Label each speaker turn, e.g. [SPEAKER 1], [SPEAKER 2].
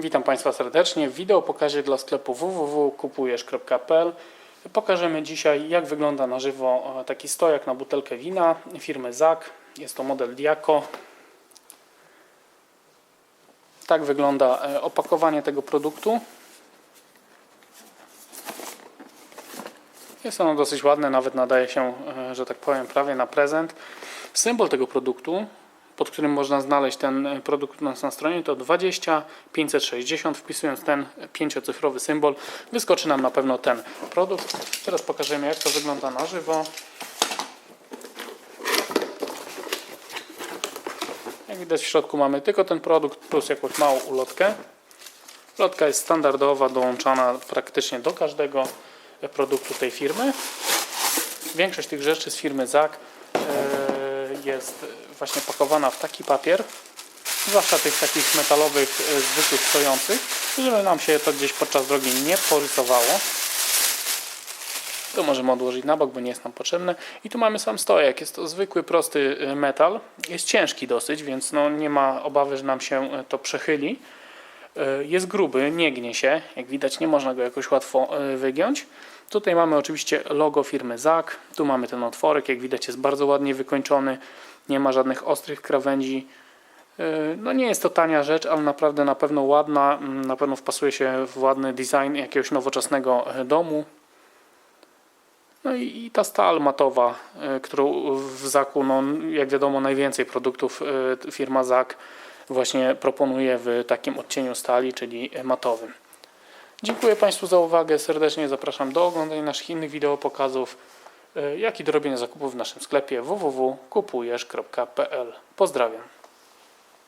[SPEAKER 1] Witam Państwa serdecznie. W wideo pokazie dla sklepu www.kupujesz.pl pokażemy dzisiaj jak wygląda na żywo e, taki stojak na butelkę wina firmy ZAK. Jest to model Diaco. Tak wygląda e, opakowanie tego produktu. Jest ono dosyć ładne, nawet nadaje się, e, że tak powiem, prawie na prezent. Symbol tego produktu, pod którym można znaleźć ten e, produkt u nas na stronie, to 20 560. Wpisując ten pięciocyfrowy symbol, wyskoczy nam na pewno ten produkt. Teraz pokażemy, jak to wygląda na żywo. Jak widać, w środku mamy tylko ten produkt plus jakąś małą ulotkę. Ulotka jest standardowa, dołączana praktycznie do każdego produktu tej firmy. Większość tych rzeczy z firmy ZAK jest właśnie pakowana w taki papier, zwłaszcza tych takich metalowych, e, zwykłych stojących, żeby nam się to gdzieś podczas drogi nie porysowało. To możemy odłożyć na bok, bo nie jest nam potrzebne. I tu mamy sam stojak. Jest to zwykły, prosty e, metal. Jest ciężki dosyć, więc no nie ma obawy, że nam się e, to przechyli. E, Jest gruby, nie gnie się. Jak widać, nie można go jakoś łatwo e, wygiąć. Tutaj mamy oczywiście logo firmy ZAK. Tu mamy ten otworek. Jak widać, jest bardzo ładnie wykończony. Nie ma żadnych ostrych krawędzi. E, No nie jest to tania rzecz, ale naprawdę na pewno ładna. Mm, Na pewno wpasuje się w ładny design jakiegoś nowoczesnego domu. No i, ta stal matowa, którą w Zaku, no, jak wiadomo, najwięcej produktów firma Zak właśnie proponuje w takim odcieniu stali, czyli matowym. Dziękuję Państwu za uwagę. Serdecznie zapraszam do oglądania naszych innych wideopokazów, e, jak i do robienia zakupów w naszym sklepie www.kupujesz.pl. Pozdrawiam.